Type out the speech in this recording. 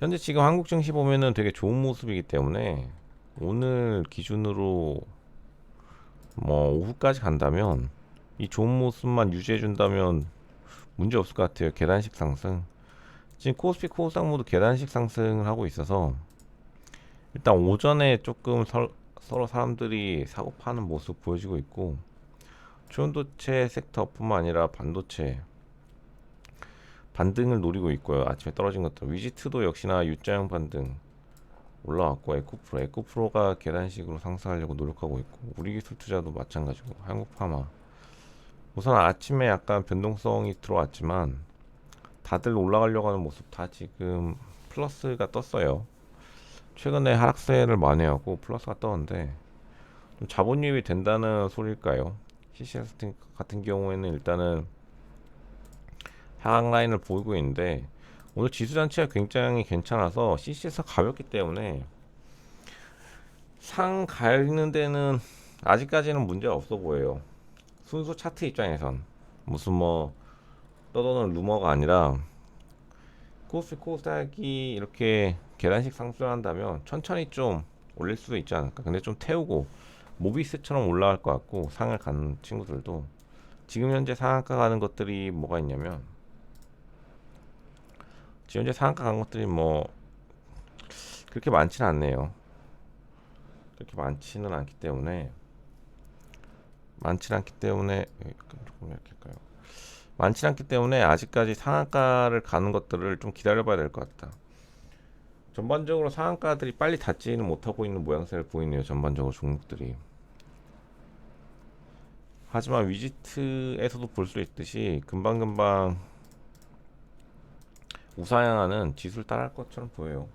현재 지금 한국 증시 보면은 되게 좋은 모습이기 때문에 오늘 기준으로 뭐 오후까지 간다면 이 좋은 모습만 유지해 준다면 문제 없을 것 같아요. 계단식 상승. 지금 코스피 코스닥 모두 계단식 상승을 하고 있어서 일단 오전에 조금 설- 서로 사람들이 사고 파는 모습 보여지고 있고 초연도체 섹터뿐만 아니라 반도체 반등을 노리고 있고요. 아침에 떨어진 것들 위지트도 역시나 U자형 반등 올라왔고 에코프로 에코프로가 계단식으로 상승하려고 노력하고 있고 우리기술 투자도 마찬가지고 한국파마 우선 아침에 약간 변동성이 들어왔지만 다들 올라가려고 하는 모습 다 지금 플러스가 떴어요. 최근에 하락세를 만회하고 플러스가 떴는데 좀 자본 유입이 된다는 소리일까요? CCS 같은 경우에는 일단은 하락 라인을 보이고 있는데 오늘 지수 자체가 굉장히 괜찮아서 CCS가 가볍기 때문에 상 가는 데는 아직까지는 문제가 없어 보여요. 순수 차트 입장에선 무슨 뭐 떠도는 루머가 아니라 코스피 코스닥이 이렇게 계단식 상승한다면 천천히 좀 올릴 수도 있지 않을까. 근데 좀 태우고 모비스처럼 올라갈 것 같고 상을 가는 친구들도 지금 현재 상한가 가는 것들이 뭐가 있냐면 지금 현재 상한가 간 것들이 뭐 그렇게 많지는 않네요. 그렇게 많지는 않기 때문에 많지는 않기 때문에 예, 조금 이렇게 할까요? 많지는 않기 때문에 아직까지 상한가를 가는 것들을 좀 기다려봐야 될 것 같다. 전반적으로 상한가들이 빨리 닿지는 못하고 있는 모양새를 보이네요. 전반적으로 종목들이. 하지만 위지트에서도 볼 수 있듯이 금방금방 우상향하는 지수를 따라할 것처럼 보여요.